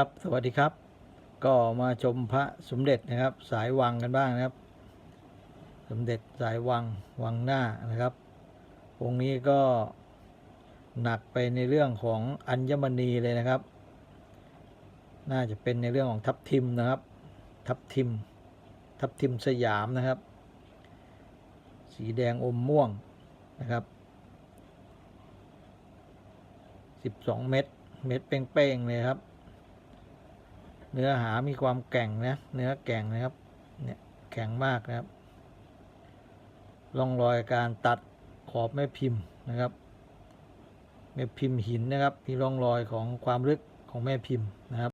ครับสวัสดีครับ ก็มาชมพระสมเด็จนะครับ สายวังกันบ้างนะครับ สมเด็จสายวังวังหน้านะครับ องค์นี้ก็หนักไปในเรื่องของอัญมณีเลยนะครับ น่าจะเป็นในเรื่องของทับทิมนะครับ ทับทิม ทับทิมสยามนะครับ สีแดงอมม่วงนะครับ 12 เม็ดเม็ดเป้งๆเลยครับ เนื้อหามีความแก่งนะเนื้อแก่งนะครับเนี่ยแข็งมากนะครับร่องรอยการตัดขอบแม่พิมพ์นะครับแม่พิมพ์หินนะครับมีร่องรอยของความลึกของแม่พิมพ์นะครับ